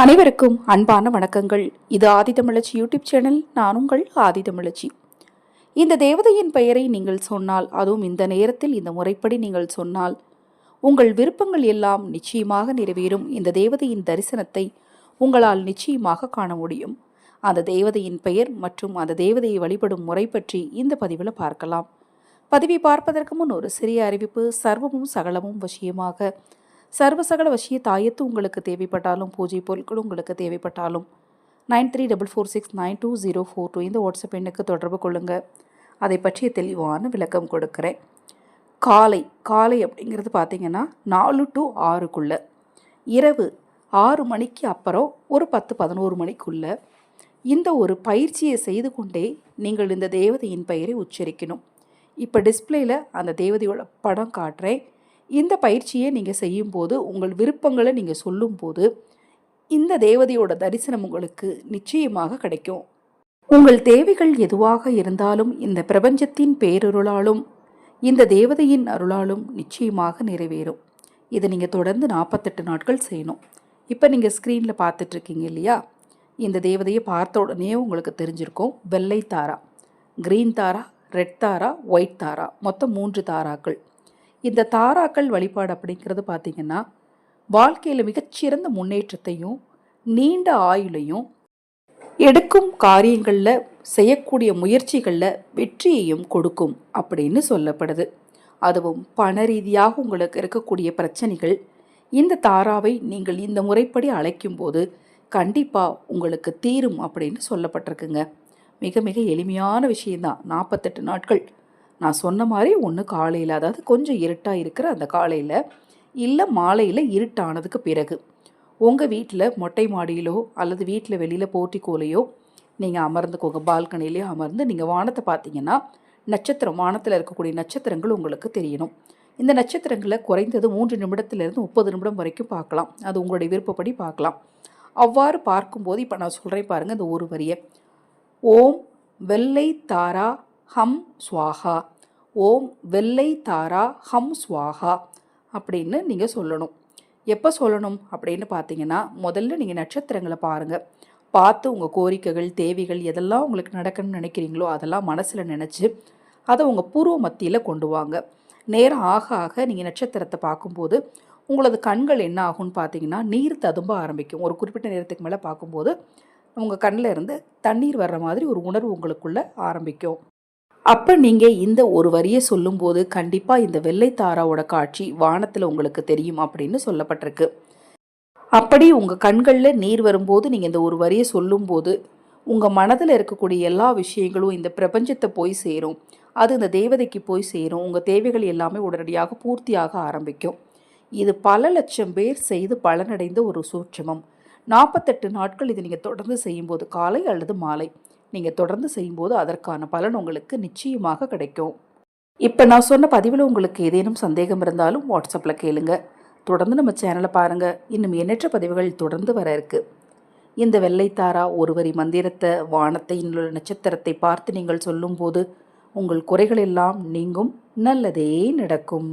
அனைவருக்கும் அன்பான வணக்கங்கள். இது ஆதிதமிழச்சி யூடியூப் சேனல் நான் உங்கள் ஆதிதமிழச்சி இந்த தேவதையின் பெயரை நீங்கள் சொன்னால் அதுவும் இந்த நேரத்தில் இந்த முறைப்படி நீங்கள் சொன்னால் உங்கள் விருப்பங்கள் எல்லாம் நிச்சயமாக நிறைவேறும். இந்த தேவதையின் தரிசனத்தை உங்களால் நிச்சயமாக காண முடியும். அந்த தேவதையின் பெயர் மற்றும் அந்த தேவதையை வழிபடும் முறை பற்றி இந்த பதிவில் பார்க்கலாம். பதிவை பார்ப்பதற்கு முன் ஒரு சிறிய அறிவிப்பு. சர்வமும் சகலமும் வசியமாக சர்வசகல வசிய தாயத்து உங்களுக்கு தேவைப்பட்டாலும் பூஜை பொருட்கள் உங்களுக்கு தேவைப்பட்டாலும் nine three double four six nine two zero four two இந்த வாட்ஸ்அப் எண்ணுக்கு தொடர்பு கொள்ளுங்கள் அதை பற்றிய தெளிவான விளக்கம் கொடுக்குறேன். காலை காலை அப்படிங்கிறது பார்த்திங்கன்னா நாலு டு ஆறுக்குள்ள. இரவு ஆறு மணிக்கு அப்புறம் ஒரு பத்து பதினோரு மணிக்குள்ள. இந்த ஒரு பயிற்சியை செய்து கொண்டே நீங்கள் இந்த தேவதையின் பெயரை உச்சரிக்கணும். இப்போ டிஸ்பிளேயில் அந்த தேவதையோட படம் காட்டுறேன். இந்த பயிற்சியை நீங்கள் செய்யும்போது உங்கள் விருப்பங்களை நீங்கள் சொல்லும்போது இந்த தேவதையோட தரிசனம் உங்களுக்கு நிச்சயமாக கிடைக்கும். உங்கள் தேவைகள் எதுவாக இருந்தாலும் இந்த பிரபஞ்சத்தின் பேரருளாலும் இந்த தேவதையின் அருளாலும் நிச்சயமாக நிறைவேறும். இதை நீங்கள் தொடர்ந்து நாற்பத்தெட்டு நாட்கள் செய்யணும். இப்போ நீங்கள் ஸ்க்ரீனில் பார்த்துட்ருக்கீங்க இல்லையா? இந்த தேவதையை பார்த்த உடனே உங்களுக்கு தெரிஞ்சிருக்கும் வெள்ளை தாரா க்ரீன் தாரா ரெட் தாரா ஒயிட் தாரா மொத்தம் மூன்று தாராக்கள். இந்த தாராக்கள் வழிபாடு அப்படிங்கிறது பார்த்திங்கன்னா வாழ்க்கையில் மிகச்சிறந்த முன்னேற்றத்தையும் நீண்ட ஆயுளையும் எடுக்கும் காரியங்களில் செய்யக்கூடிய முயற்சிகளில் வெற்றியையும் கொடுக்கும் அப்படின்னு சொல்லப்படுது. அதுவும் பண ரீதியாக உங்களுக்கு இருக்கக்கூடிய பிரச்சனைகள் இந்த தாராவை நீங்கள் இந்த முறைப்படி அழைக்கும்போது கண்டிப்பாக உங்களுக்கு தீரும் அப்படின்னு சொல்லப்பட்டிருக்குங்க. மிக மிக எளிமையான விஷயந்தான் நாற்பத்தெட்டு நாட்கள் நான் சொன்ன மாதிரி ஒன்று காலையில் அதாவது கொஞ்சம் இருட்டாக இருக்கிற அந்த காலையில் இல்லை மாலையில் இருட்டானதுக்கு பிறகு. உங்கள் வீட்டில் மொட்டை மாடியிலோ அல்லது வீட்டில் வெளியில் போர்ட்டிக்கோலையோ நீங்கள் அமர்ந்துக்கோங்க பால்கனிலேயோ அமர்ந்து நீங்கள் வானத்தை பார்த்தீங்கன்னா நட்சத்திரம் வானத்தில் இருக்கக்கூடிய நட்சத்திரங்கள் உங்களுக்கு தெரியணும். இந்த நட்சத்திரங்களை குறைந்தது மூன்று நிமிடத்திலிருந்து முப்பது நிமிடம் வரைக்கும் பார்க்கலாம். அது உங்களுடைய விருப்பப்படி பார்க்கலாம். அவ்வாறு பார்க்கும்போது இப்போ நான் சொல்கிறேன் பாருங்கள் இந்த ஒரு வரியை. ஓம் வெள்ளை தாரா ஹம் ஸ்வாஹா ஓம் வெள்ளை தாரா ஹம் ஸ்வாஹா அப்படின்னு நீங்கள் சொல்லணும். எப்போ சொல்லணும் அப்படின்னு பார்த்தீங்கன்னா முதல்ல நீங்கள் நட்சத்திரங்களை பாருங்கள் பார்த்து உங்கள் கோரிக்கைகள் தேவைகள் எதெல்லாம் உங்களுக்கு நடக்கணும்னு நினைக்கிறீங்களோ அதெல்லாம் மனசில் நினச்சி அதை உங்கள் பூர்வ மத்தியில் கொண்டு வாங்க. நேரம் ஆக ஆக நீங்கள் நட்சத்திரத்தை பார்க்கும்போது உங்களது கண்கள் என்ன ஆகும்னு பார்த்தீங்கன்னா நீர் ததும்ப ஆரம்பிக்கும். ஒரு குறிப்பிட்ட நேரத்துக்கு மேலே பார்க்கும்போது உங்கள் கண்ணில் இருந்து தண்ணீர் வர்ற மாதிரி ஒரு உணர்வு உங்களுக்குள்ளே ஆரம்பிக்கும். அப்போ நீங்கள் இந்த ஒரு வரியை சொல்லும்போது கண்டிப்பாக இந்த வெள்ளைத்தாராவோட காட்சி வானத்தில் உங்களுக்கு தெரியும் அப்படின்னு சொல்லப்பட்டிருக்கு. அப்படி உங்கள் கண்களில் நீர் வரும்போது நீங்கள் இந்த ஒரு வரியை சொல்லும்போது உங்கள் மனதில் இருக்கக்கூடிய எல்லா விஷயங்களும் இந்த பிரபஞ்சத்தை போய் சேரும். அது இந்த தேவதைக்கு போய் சேரும். உங்கள் தேவைகள் எல்லாமே உடனடியாக பூர்த்தியாக ஆரம்பிக்கும். இது பல லட்சம் பேர் செய்து பலனடைந்த ஒரு சூட்சமம். நாற்பத்தெட்டு நாட்கள் இது நீங்கள் தொடர்ந்து செய்யும்போது காலை அல்லது மாலை. நீங்கள் தொடர்ந்து செய்யும்போது அதற்கான பலன் உங்களுக்கு நிச்சயமாக கிடைக்கும். இப்போ நான் சொன்ன பதிவில் உங்களுக்கு ஏதேனும் சந்தேகம் இருந்தாலும் வாட்ஸ்அப்பில் கேளுங்க. தொடர்ந்து நம்ம சேனலை பாருங்கள் இன்னும் எண்ணற்ற பதிவுகள் தொடர்ந்து வர இருக்குது இந்த வெள்ளைத்தாரா ஒருவரி மந்திரத்தை வானத்தை இன்னொரு நட்சத்திரத்தை பார்த்து நீங்கள் சொல்லும்போது உங்கள் குறைகள் எல்லாம் நீங்கும். நல்லதே நடக்கும்.